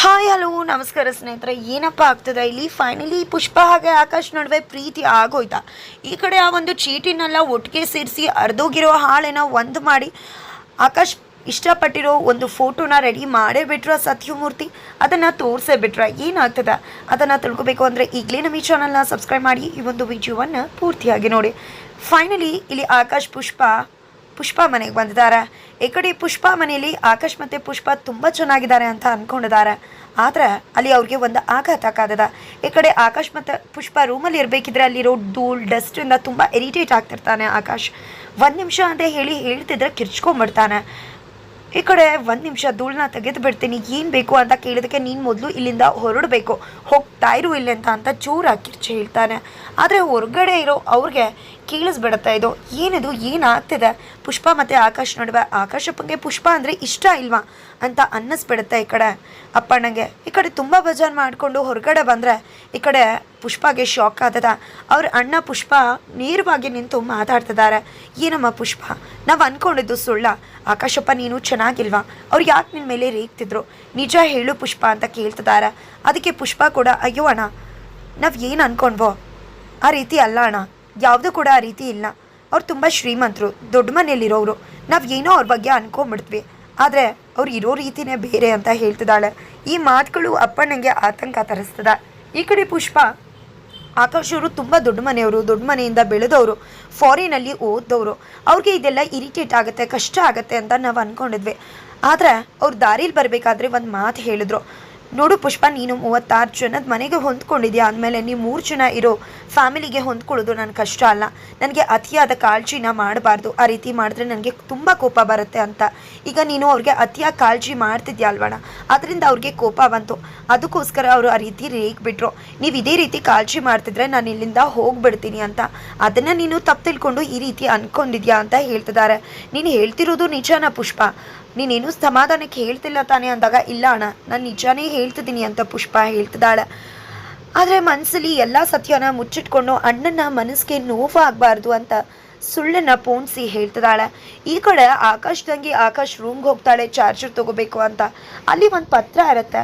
Hi hello ನಮಸ್ಕಾರ ಸ್ನೇಹಿತರೆ. ಏನಪ್ಪ ಆಗ್ತದೆ? ಇಲ್ಲಿ ಫೈನಲಿ ಪುಷ್ಪ ಹಾಗೆ ಆಕಾಶ್ ನಡುವೆ ಪ್ರೀತಿ ಆಗೋಯ್ತಾ? ಈ ಕಡೆ ಆ ಒಂದು ಚೀಟಿನೆಲ್ಲ ಒಟ್ಟಿಗೆ ಸೇರಿಸಿ ಅರ್ಧೋಗಿರೋ ಹಾಳೆನ ಒಂದು ಮಾಡಿ ಆಕಾಶ್ ಇಷ್ಟಪಟ್ಟಿರೋ ಒಂದು ಫೋಟೋನ ರೆಡಿ ಮಾಡೇ ಬಿಟ್ರ ಸತ್ಯಮೂರ್ತಿ. ಅದನ್ನು ತೋರಿಸೇ ಬಿಟ್ರ. ಏನಾಗ್ತದೆ ಅದನ್ನು ತಿಳ್ಕೊಬೇಕು ಅಂದರೆ ಈಗಲೇ ನಮ್ಮ ಈ ಚಾನಲ್ನ ಸಬ್ಸ್ಕ್ರೈಬ್ ಮಾಡಿ ಈ ಒಂದು ವಿಡಿಯೋವನ್ನು ಪೂರ್ತಿಯಾಗಿ ನೋಡಿ. ಫೈನಲಿ ಇಲ್ಲಿ ಆಕಾಶ್, ಪುಷ್ಪ ಪುಷ್ಪ ಮನೆಗೆ ಬಂದಿದ್ದಾರೆ. ಈ ಕಡೆ ಪುಷ್ಪ ಮನೆಯಲ್ಲಿ ಆಕಾಶ್ ಮತ್ತು ಪುಷ್ಪ ತುಂಬ ಚೆನ್ನಾಗಿದ್ದಾರೆ ಅಂತ ಅಂದ್ಕೊಂಡಿದ್ದಾರೆ ಆದರೆ ಅಲ್ಲಿ ಅವ್ರಿಗೆ ಒಂದು ಆಘಾತ ಕಾದದ. ಈ ಕಡೆ ಆಕಾಶ್ ಮತ್ತು ಪುಷ್ಪ ರೂಮಲ್ಲಿ ಇರಬೇಕಿದ್ರೆ ಅಲ್ಲಿರೋ ಧೂಳ್ ಡಸ್ಟಿಂದ ತುಂಬ ಇರಿಟೇಟ್ ಆಗ್ತಿರ್ತಾನೆ ಆಕಾಶ್. ಒಂದು ನಿಮಿಷ ಅಂತ ಹೇಳಿ ಹೇಳ್ತಿದ್ರೆ ಕಿರ್ಚ್ಕೊಂಡ್ಬಿಡ್ತಾನೆ. ಈ ಕಡೆ ಒಂದು ನಿಮಿಷ ಧೂಳನ್ನ ತೆಗೆದು ಬಿಡ್ತೀನಿ. ಏನು ಬೇಕು ಅಂತ ಕೇಳಿದಕ್ಕೆ ನೀನು ಮೊದಲು ಇಲ್ಲಿಂದ ಹೊರಡಬೇಕು. ಹೋಗ್ತಾ ಇರು ಇಲ್ಲಿ ಅಂತ ಅಂತ ಜೋರಾಗಿ ಕಿರ್ಚಿ ಹೇಳ್ತಾನೆ. ಆದರೆ ಹೊರಗಡೆ ಇರೋ ಅವ್ರಿಗೆ ಕೇಳಿಸ್ಬಿಡುತ್ತೆ ಇದು. ಏನಿದು, ಏನಾಗ್ತಿದೆ? ಪುಷ್ಪ ಮತ್ತು ಆಕಾಶ್ ನೋಡುವ. ಆಕಾಶಪ್ಪಂಗೆ ಪುಷ್ಪ ಅಂದರೆ ಇಷ್ಟ ಇಲ್ವಾ ಅಂತ ಅನ್ನಿಸ್ಬಿಡುತ್ತೆ ಈ ಕಡೆ ಅಪ್ಪಣ್ಣಂಗೆ. ಈ ಕಡೆ ತುಂಬ ಬಜಾರ್ ಮಾಡಿಕೊಂಡು ಹೊರಗಡೆ ಬಂದರೆ ಈ ಕಡೆ ಪುಷ್ಪಗೆ ಶಾಕ್ ಆದದ ಅವ್ರ ಅಣ್ಣ ಪುಷ್ಪ ನೇರವಾಗಿ ನಿಂತು ಮಾತಾಡ್ತಿದ್ದಾರೆ. ಏನಮ್ಮ ಪುಷ್ಪ? ನಾವು ಅಂದ್ಕೊಂಡಿದ್ದು ಸುಳ್ಳ. ಆಕಾಶಪ್ಪ ನೀನು ಚೆನ್ನಾಗಿಲ್ವಾ? ಅವ್ರು ಯಾಕೆ ನಿನ್ನ ಮೇಲೆ ರೇಗ್ತಿದ್ರು? ನಿಜ ಹೇಳು ಪುಷ್ಪ ಅಂತ ಕೇಳ್ತಿದ್ದಾರೆ. ಅದಕ್ಕೆ ಪುಷ್ಪ ಕೂಡ, ಅಯ್ಯೋ ಅಣ್ಣ, ನಾವು ಏನು ಅಂದ್ಕೊಂಡ್ವೋ ಆ ರೀತಿ ಅಲ್ಲ ಅಣ್ಣ. ಯಾವುದೂ ಕೂಡ ಆ ರೀತಿ ಇಲ್ಲ. ಅವ್ರು ತುಂಬ ಶ್ರೀಮಂತರು, ದೊಡ್ಡ ಮನೆಯಲ್ಲಿರೋರು ನಾವು ಏನೋ ಅವ್ರ ಬಗ್ಗೆ ಅನ್ಕೊಂಬಿಡ್ತೀವಿ. ಆದರೆ ಅವ್ರು ಇರೋ ರೀತಿನೇ ಬೇರೆ ಅಂತ ಹೇಳ್ತಿದ್ದಾಳೆ. ಈ ಮಾತುಗಳು ಅಪ್ಪಣ್ಣಂಗೆ ಆತಂಕ ತರಿಸ್ತದ. ಈ ಕಡೆ ಪುಷ್ಪ, ಆಕಾಶ್ ಅವರು ತುಂಬ ದೊಡ್ಡ ಮನೆಯವರು, ದೊಡ್ಡ ಮನೆಯಿಂದ ಬೆಳೆದವರು, ಫಾರಿನಲ್ಲಿ ಓದ್ದವರು. ಅವ್ರಿಗೆ ಇದೆಲ್ಲ ಇರಿಟೇಟ್ ಆಗುತ್ತೆ, ಕಷ್ಟ ಆಗುತ್ತೆ ಅಂತ ನಾವು ಅಂದ್ಕೊಂಡಿದ್ವಿ ಆದರೆ ಅವ್ರು ದಾರಿಲಿ ಬರಬೇಕಾದ್ರೆ ಒಂದು ಮಾತು ಹೇಳಿದ್ರು. ನೋಡು ಪುಷ್ಪ, ನೀನು ಮೂವತ್ತಾರು ಜನದ ಮನೆಗೆ ಹೊಂದ್ಕೊಂಡಿದ್ಯಾ? ಅಂದಮೇಲೆ ನೀವು ಮೂರು ಜನ ಇರೋ ಫ್ಯಾಮಿಲಿಗೆ ಹೊಂದ್ಕೊಳ್ಳೋದು ನನ್ನ ಕಷ್ಟ ಅಲ್ಲ. ನನಗೆ ಅತಿಯಾದ ಕಾಳಜಿನ ಮಾಡಬಾರ್ದು. ಆ ರೀತಿ ಮಾಡಿದ್ರೆ ನನಗೆ ತುಂಬ ಕೋಪ ಬರುತ್ತೆ ಅಂತ. ಈಗ ನೀನು ಅವ್ರಿಗೆ ಅತಿಯಾದ ಕಾಳಜಿ ಮಾಡ್ತಿದ್ಯಾ ಅಲ್ವಣ? ಅದರಿಂದ ಅವ್ರಿಗೆ ಕೋಪ ಬಂತು. ಅದಕ್ಕೋಸ್ಕರ ಅವರು ಆ ರೀತಿ ರೇಗ್ಬಿಟ್ರು ನೀವು ಇದೇ ರೀತಿ ಕಾಳಜಿ ಮಾಡ್ತಿದ್ರೆ ನಾನು ಇಲ್ಲಿಂದ ಹೋಗ್ಬಿಡ್ತೀನಿ ಅಂತ. ಅದನ್ನು ನೀನು ತಪ್ಪು ತಿಳ್ಕೊಂಡು ಈ ರೀತಿ ಅಂದ್ಕೊಂಡಿದ್ಯಾ ಅಂತ ಹೇಳ್ತಿದ್ದಾರೆ ನೀನು ಹೇಳ್ತಿರೋದು ನಿಜಾನ ಪುಷ್ಪ? ನೀನೇನು ಸಮಾಧಾನಕ್ಕೆ ಹೇಳ್ತಿಲ್ಲ ತಾನೇ ಅಂದಾಗ, ಇಲ್ಲ ಅಣ್ಣ, ನಾನು ನಿಜಾನೇ ಹೇಳ್ತಿದ್ದೀನಿ ಅಂತ ಪುಷ್ಪ ಹೇಳ್ತಿದ್ದಾಳೆ. ಆದರೆ ಮನಸ್ಸಲ್ಲಿ ಎಲ್ಲ ಸತ್ಯನ ಮುಚ್ಚಿಟ್ಕೊಂಡು ಅಣ್ಣನ ಮನಸ್ಸಿಗೆ ನೋವಾಗಬಾರ್ದು ಅಂತ ಸುಳ್ಳನ್ನ ಪೋಣಿಸಿ ಹೇಳ್ತಿದ್ದಾಳೆ. ಈ ಕಡೆ ತಂಗಿ ಆಕಾಶ್ ರೂಮ್ಗೆ ಹೋಗ್ತಾಳೆ ಚಾರ್ಜರ್ ತಗೋಬೇಕು ಅಂತ. ಅಲ್ಲಿ ಒಂದು ಪತ್ರ ಇರುತ್ತೆ.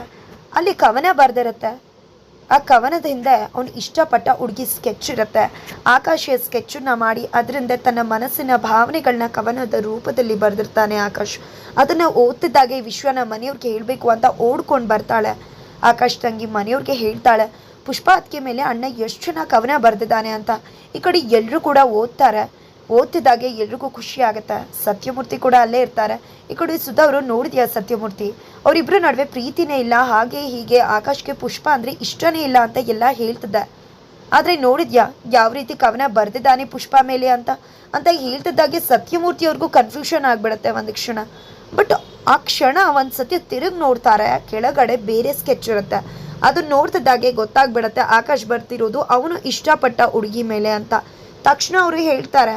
ಅಲ್ಲಿ ಕವನ ಬರೆದಿರುತ್ತೆ. ಆ ಕವನದ ಹಿಂದೆ ಅವನು ಇಷ್ಟಪಟ್ಟ ಹುಡುಗಿ ಸ್ಕೆಚ್ ಇರುತ್ತೆ. ಆಕಾಶ ಸ್ಕೆಚ್ನ ಮಾಡಿ ಅದರಿಂದ ತನ್ನ ಮನಸ್ಸಿನ ಭಾವನೆಗಳನ್ನ ಕವನದ ರೂಪದಲ್ಲಿ ಬರೆದಿರ್ತಾನೆ ಆಕಾಶ್. ಅದನ್ನು ಓದ್ತಿದ್ದಾಗೆ ವಿಶ್ವನ ಮನೆಯವ್ರಿಗೆ ಹೇಳಬೇಕು ಅಂತ ಓಡ್ಕೊಂಡು ಬರ್ತಾಳೆ. ಆಕಾಶ್ ತಂಗಿ ಮನೆಯವ್ರಿಗೆ ಹೇಳ್ತಾಳೆ, ಪುಷ್ಪ ಅದಕ್ಕೆ ಮೇಲೆ ಅಣ್ಣ ಎಷ್ಟು ಚೆನ್ನಾಗಿ ಕವನ ಬರೆದಿದ್ದಾನೆ ಅಂತ. ಈ ಕಡೆ ಎಲ್ಲರೂ ಕೂಡ ಓದ್ತಾರೆ. ಓದ್ತಿದ್ದಾಗೆ ಎಲ್ರಿಗೂ ಖುಷಿ ಆಗುತ್ತೆ. ಸತ್ಯಮೂರ್ತಿ ಕೂಡ ಅಲ್ಲೇ ಇರ್ತಾರೆ. ಈ ಕಡೆ ಸುಧಾ ಅವರು ನೋಡಿದ್ಯಾ ಸತ್ಯಮೂರ್ತಿ? ಅವರಿಬ್ಬರ ನಡುವೆ ಪ್ರೀತಿನೇ ಇಲ್ಲ, ಹಾಗೆ ಹೀಗೆ ಆಕಾಶ್ಗೆ ಪುಷ್ಪ ಅಂದರೆ ಇಷ್ಟನೇ ಇಲ್ಲ ಅಂತ ಎಲ್ಲ ಹೇಳ್ತಿದ್ದೆ. ಆದರೆ ನೋಡಿದ್ಯಾ, ಯಾವ ರೀತಿ ಕವನ ಬರೆದಿದ್ದಾನೆ ಪುಷ್ಪ ಮೇಲೆ ಅಂತ? ಅಂತ ಹೇಳ್ತಿದ್ದಾಗೆ ಸತ್ಯಮೂರ್ತಿ ಅವ್ರಿಗೂ ಕನ್ಫ್ಯೂಷನ್ ಆಗಿಬಿಡುತ್ತೆ ಒಂದು ಕ್ಷಣ. ಬಟ್ ಆ ಕ್ಷಣ ಒಂದು ಸತಿ ತಿರುಗಿ ನೋಡ್ತಾರೆ, ಕೆಳಗಡೆ ಬೇರೆ ಸ್ಕೆಚ್ ಇರುತ್ತೆ. ಅದನ್ನ ನೋಡ್ತಿದ್ದಾಗೆ ಗೊತ್ತಾಗ್ಬಿಡತ್ತೆ, ಆಕಾಶ್ ಬರ್ತಿರೋದು ಅವನು ಇಷ್ಟಪಟ್ಟ ಹುಡುಗಿ ಮೇಲೆ ಅಂತ. ತಕ್ಷಣ ಅವರು ಹೇಳ್ತಾರೆ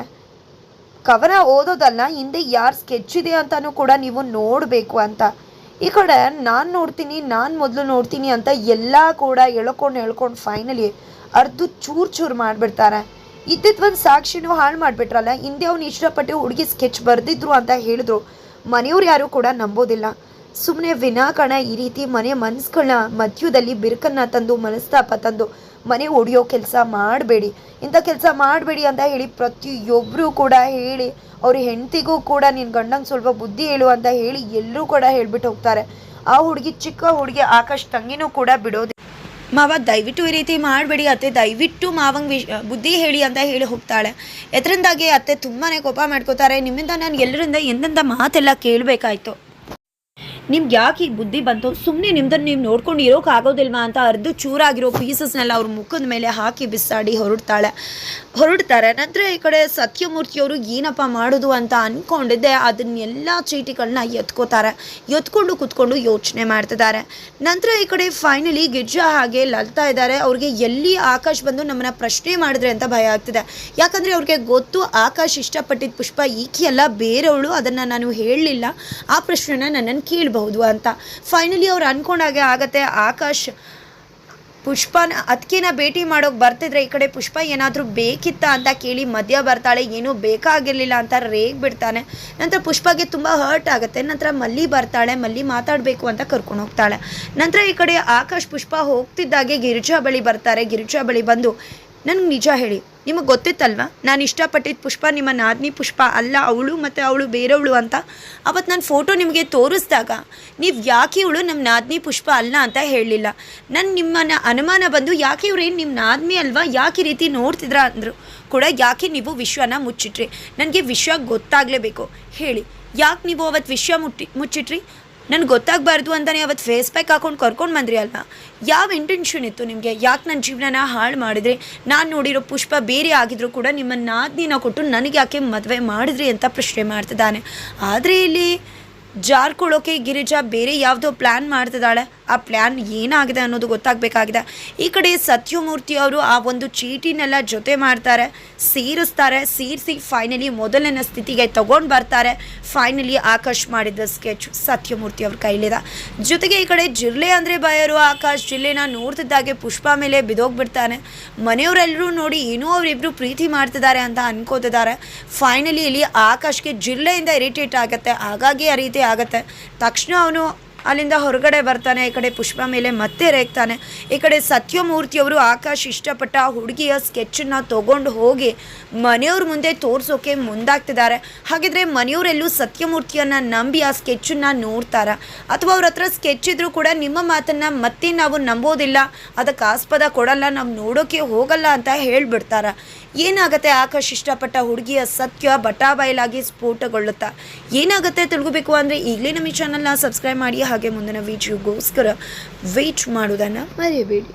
ಕವನ ಓದೋದಲ್ಲ, ಹಿಂದೆ ಯಾರು ಸ್ಕೆಚ್ ಇದೆ ಅಂತಾನೂ ಕೂಡ ನೀವು ನೋಡಬೇಕು ಅಂತ. ಈ ಕಡೆ ನಾನು ನೋಡ್ತೀನಿ, ನಾನು ಮೊದಲು ನೋಡ್ತೀನಿ ಅಂತ ಎಲ್ಲ ಕೂಡ ಎಳ್ಕೊಂಡು ಎಳ್ಕೊಂಡು ಫೈನಲಿ ಅರ್ಧ ಚೂರು ಚೂರು ಮಾಡಿಬಿಡ್ತಾರೆ. ಇದ್ದಿದ್ದು ಒಂದು ಸಾಕ್ಷಿನೂ ಹಾಳು ಮಾಡಿಬಿಟ್ರಲ್ಲ, ಹಿಂದೆ ಅವ್ನು ಇಷ್ಟಪಟ್ಟು ಹುಡುಗಿ ಸ್ಕೆಚ್ ಬರೆದಿದ್ರು ಅಂತ ಹೇಳಿದ್ರು, ಮನೆಯವ್ರು ಯಾರೂ ಕೂಡ ನಂಬೋದಿಲ್ಲ. ಸುಮ್ಮನೆ ವಿನಾಕಾರಣ ಈ ರೀತಿ ಮನೆ ಮನಸ್ಸುಗಳನ್ನ ಮಧ್ಯದಲ್ಲಿ ಬಿರುಕನ್ನ ತಂದು ಮನಸ್ತಾಪ ತಂದು ಮನೆ ಒಡೆಯೋ ಕೆಲಸ ಮಾಡಬೇಡಿ. ಇಂಥ ಕೆಲಸ ಮಾಡಬೇಡಿ ಅಂತ ಹೇಳಿ ಪ್ರತಿಯೊಬ್ಬರೂ ಕೂಡ ಹೇಳಿ, ಅವ್ರ ಹೆಂಡತಿಗೂ ಕೂಡ ನಿನ್ನ ಗಂಡಂಗೆ ಸ್ವಲ್ಪ ಬುದ್ಧಿ ಹೇಳು ಅಂತ ಹೇಳಿ ಎಲ್ಲರೂ ಕೂಡ ಹೇಳ್ಬಿಟ್ಟು ಹೋಗ್ತಾರೆ. ಆ ಹುಡುಗಿ ಚಿಕ್ಕ ಹುಡುಗಿ ಆಕಾಶ್ ತಂಗಿನೂ ಕೂಡ ಬಿಡೋದು. ಮಾವ, ದಯವಿಟ್ಟು ಈ ರೀತಿ ಮಾಡಬೇಡಿ. ಅತ್ತೆ ದಯವಿಟ್ಟು ಮಾವಂಗೆ ವಿಶ್ ಬುದ್ಧಿ ಹೇಳಿ ಅಂತ ಹೇಳಿ ಹೋಗ್ತಾಳೆ. ಇದರಿಂದಾಗಿ ಅತ್ತೆ ತುಂಬಾ ಕೋಪ ಮಾಡ್ಕೋತಾರೆ. ನಿಮ್ಮಿಂದ ನಾನು ಎಲ್ಲರಿಂದ ಎಂದೆಂದ ಮಾತೆಲ್ಲ ಕೇಳಬೇಕಾಯ್ತು. ನಿಮ್ಗೆ ಯಾಕೆ ಈ ಬುದ್ಧಿ ಬಂತು? ಸುಮ್ಮನೆ ನಿಮ್ದನ್ನು ನೀವು ನೋಡ್ಕೊಂಡು ಇರೋಕೆ ಆಗೋದಿಲ್ವಾ ಅಂತ ಅರ್ಧ ಚೂರಾಗಿರೋ ಪೀಸಸ್ನೆಲ್ಲ ಅವ್ರ ಮುಖದ ಮೇಲೆ ಹಾಕಿ ಬಿಸಾಡಿ ಹೊರಡ್ತಾಳೆ. ಹೊರಡ್ತಾರೆ. ನಂತರ ಈ ಕಡೆ ಸತ್ಯಮೂರ್ತಿಯವರು ಏನಪ್ಪ ಮಾಡೋದು ಅಂತ ಅಂದ್ಕೊಂಡಿದ್ದೆ ಅದನ್ನೆಲ್ಲ ಚೀಟಿಗಳನ್ನ ಎತ್ಕೋತಾರೆ. ಎತ್ಕೊಂಡು ಕುತ್ಕೊಂಡು ಯೋಚನೆ ಮಾಡ್ತಿದ್ದಾರೆ. ನಂತರ ಈ ಕಡೆ ಫೈನಲಿ ಗಿರ್ಜಾ ಹಾಗೆ ಲಲ್ತಾ ಇದ್ದಾರೆ. ಅವ್ರಿಗೆ ಎಲ್ಲಿ ಆಕಾಶ್ ಬಂದು ನಮ್ಮನ್ನ ಪ್ರಶ್ನೆ ಮಾಡಿದ್ರೆ ಅಂತ ಭಯ ಆಗ್ತಿದೆ. ಯಾಕಂದರೆ ಅವ್ರಿಗೆ ಗೊತ್ತು ಆಕಾಶ್ ಇಷ್ಟಪಟ್ಟಿದ್ದ ಪುಷ್ಪ ಈಕೆ ಅಲ್ಲ ಬೇರೆಯವಳು. ಅದನ್ನು ನಾನು ಹೇಳಲಿಲ್ಲ. ಆ ಪ್ರಶ್ನೆನ ನನ್ನನ್ನು ಕೇಳಬಹುದು ಅಂತ. ಫೈನಲಿ ಅವ್ರು ಅಂದ್ಕೊಂಡಾಗೆ ಆಗತ್ತೆ. ಆಕಾಶ್ ಪುಷ್ಪನ ಅದಕ್ಕಿನ ಭೇಟಿ ಮಾಡೋಕೆ ಬರ್ತಿದ್ರೆ ಈ ಕಡೆ ಪುಷ್ಪ ಏನಾದರೂ ಬೇಕಿತ್ತ ಅಂತ ಕೇಳಿ ಮಧ್ಯ ಬರ್ತಾಳೆ. ಏನೂ ಬೇಕಾಗಿರಲಿಲ್ಲ ಅಂತ ರೇಗ್ ಬಿಡ್ತಾನೆ. ನಂತರ ಪುಷ್ಪಗೆ ತುಂಬ ಹರ್ಟ್ ಆಗುತ್ತೆ. ನಂತರ ಮಲ್ಲಿ ಬರ್ತಾಳೆ. ಮಲ್ಲಿ ಮಾತಾಡಬೇಕು ಅಂತ ಕರ್ಕೊಂಡು ಹೋಗ್ತಾಳೆ. ನಂತರ ಈ ಕಡೆ ಆಕಾಶ್, ಪುಷ್ಪ ಹೋಗ್ತಿದ್ದಾಗೆ ಗಿರಿಜಾ ಬಳಿ ಬರ್ತಾರೆ. ಗಿರಿಜಾ ಬಳಿ ಬಂದು, ನನಗೆ ನಿಜ ಹೇಳಿ. ನಿಮಗೆ ಗೊತ್ತಿತ್ತಲ್ವಾ? ನಾನು ಇಷ್ಟಪಟ್ಟಿದ್ದ ಪುಷ್ಪ ನಿಮ್ಮ ನಾದಿನಿ ಪುಷ್ಪ ಅಲ್ಲ, ಅವಳು ಮತ್ತು ಅವಳು ಬೇರೆಯವಳು ಅಂತ. ಅವತ್ತು ನಾನು ಫೋಟೋ ನಿಮಗೆ ತೋರಿಸಿದಾಗ, ನೀವು ಯಾಕೆ ಇವಳು ನಮ್ಮ ನಾದಿನಿ ಪುಷ್ಪ ಅಲ್ಲ ಅಂತ ಹೇಳಲಿಲ್ಲ. ನನ್ನ ನಿಮ್ಮನ್ನ ಅನುಮಾನ ಬಂದು, ಯಾಕೆ ಇವ್ರೇನು ನಿಮ್ಮ ನಾದಿನಿ ಅಲ್ವಾ, ಯಾಕೆ ಈ ರೀತಿ ನೋಡ್ತಿದ್ರ ಅಂದರು ಕೂಡ ಯಾಕೆ ನೀವು ವಿಶ್ವನ ಮುಚ್ಚಿಟ್ರಿ? ನನಗೆ ವಿಶ್ವ ಗೊತ್ತಾಗಲೇಬೇಕು. ಹೇಳಿ, ಯಾಕೆ ನೀವು ಅವತ್ತು ವಿಶ್ವ ಮುಟ್ಟಿ, ಮುಚ್ಚಿಟ್ರಿ? ನನಗೆ ಗೊತ್ತಾಗಬಾರ್ದು ಅಂತಲೇ ಅವತ್ತು ಫೇಸ್ ಪ್ಯಾಕ್ ಹಾಕೊಂಡು ಕರ್ಕೊಂಡು ಬಂದ್ರಿ ಅಲ್ವಾ? ಯಾವ ಇಂಟೆನ್ಷನ್ ಇತ್ತು ನಿಮಗೆ? ಯಾಕೆ ನನ್ನ ಜೀವನನ ಹಾಳು ಮಾಡಿದ್ರಿ? ನಾನು ನೋಡಿರೋ ಪುಷ್ಪ ಬೇರೆ ಆಗಿದ್ರು ಕೂಡ ನಿಮ್ಮ ನಾದಿನ ಕೊಟ್ಟು ನನಗೆ ಯಾಕೆ ಮದುವೆ ಮಾಡಿದ್ರಿ ಅಂತ ಪ್ರಶ್ನೆ ಮಾಡ್ತಿದ್ದಾನೆ. ಆದರೆ ಇಲ್ಲಿ ಜಾರ್ಕೊಳ್ಳೋಕೆ ಗಿರಿಜಾ ಬೇರೆ ಯಾವುದೋ ಪ್ಲ್ಯಾನ್ ಮಾಡ್ತಿದ್ದಾಳೆ. ಆ ಪ್ಲ್ಯಾನ್ ಏನಾಗಿದೆ ಅನ್ನೋದು ಗೊತ್ತಾಗಬೇಕಾಗಿದೆ. ಈ ಕಡೆ ಸತ್ಯಮೂರ್ತಿ ಅವರು ಆ ಒಂದು ಚೀಟಿನೆಲ್ಲ ಜೊತೆ ಮಾಡ್ತಾರೆ, ಸೇರಿಸ್ತಾರೆ, ಸೇರಿಸಿ ಫೈನಲಿ ಮೊದಲನೇ ಸ್ಥಿತಿಗೆ ತಗೊಂಡು ಬರ್ತಾರೆ. ಫೈನಲಿ ಆಕಾಶ್ ಮಾಡಿದ ಸ್ಕೆಚ್ ಸತ್ಯಮೂರ್ತಿ ಅವ್ರ ಕೈಲಿದೆ. ಜೊತೆಗೆ ಈ ಕಡೆ ಜಿರ್ಲೆ ಅಂದರೆ ಬಾಯರು ಆಕಾಶ್ ಜಿಲ್ಲೆನ ನೋಡ್ತಿದ್ದಾಗೆ ಪುಷ್ಪ ಮೇಲೆ ಬಿದೋಗ್ಬಿಡ್ತಾನೆ ಮನೆಯವರೆಲ್ಲರೂ ನೋಡಿ ಏನೋ ಅವರಿಬ್ಬರು ಪ್ರೀತಿ ಮಾಡ್ತಿದ್ದಾರೆ ಅಂತ ಅನ್ಕೋತಿದ್ದಾರೆ. ಫೈನಲಿ ಇಲ್ಲಿ ಆಕಾಶ್ಗೆ ಜಿಲ್ಲೆಯಿಂದ ಇರಿಟೇಟ್ ಆಗುತ್ತೆ. ಹಾಗಾಗಿ ಆ ರೀತಿ ಆಗುತ್ತೆ. ತಕ್ಷಣ ಅವನು ಅಲ್ಲಿಂದ ಹೊರಗಡೆ ಬರ್ತಾನೆ, ಈ ಕಡೆ ಪುಷ್ಪ ಮೇಲೆ ಮತ್ತೆ ರೇಗ್ತಾನೆ. ಈ ಕಡೆ ಸತ್ಯಮೂರ್ತಿಯವರು ಆಕಾಶ್ ಇಷ್ಟಪಟ್ಟ ಹುಡುಗಿಯ ಸ್ಕೆಚ್ಚನ್ನು ತಗೊಂಡು ಹೋಗಿ ಮನೆಯವ್ರ ಮುಂದೆ ತೋರಿಸೋಕೆ ಮುಂದಾಗ್ತಿದ್ದಾರೆ. ಹಾಗಿದ್ರೆ ಮನೆಯವರೆಲ್ಲೂ ಸತ್ಯಮೂರ್ತಿಯನ್ನು ನಂಬಿ ಆ ಸ್ಕೆಚ್ಚನ್ನು ನೋಡ್ತಾರ? ಅಥವಾ ಅವ್ರ ಹತ್ರ ಸ್ಕೆಚ್ ಇದ್ರೂ ಕೂಡ ನಿಮ್ಮ ಮಾತನ್ನು ಮತ್ತೆ ನಾವು ನಂಬೋದಿಲ್ಲ. ಅದಕ್ಕೆ ಆಸ್ಪದ ಕೊಡಲ್ಲ, ನಾವು ನೋಡೋಕೆ ಹೋಗಲ್ಲ ಅಂತ ಹೇಳ್ಬಿಡ್ತಾರ? ಏನಾಗುತ್ತೆ? ಆಕಾಶ್ ಇಷ್ಟಪಟ್ಟ ಹುಡುಗಿಯ ಸತ್ಯ ಬಟಾ ಬಯಲಾಗಿ ಸ್ಫೋಟಗೊಳ್ಳುತ್ತಾ. ಏನಾಗುತ್ತೆ ತಿಳ್ಕೊಬೇಕು ಅಂದರೆ ಈಗಲೇ ನಮ್ಮ ಈ ಚಾನಲ್ನ ಸಬ್ಸ್ಕ್ರೈಬ್ ಮಾಡಿ, ಹಾಗೆ ಮುಂದಿನ ವಿಡಿಯೋಗೋಸ್ಕರ ವೆಯ್ಟ್ ಮಾಡೋದನ್ನು ಮರೆಯಬೇಡಿ.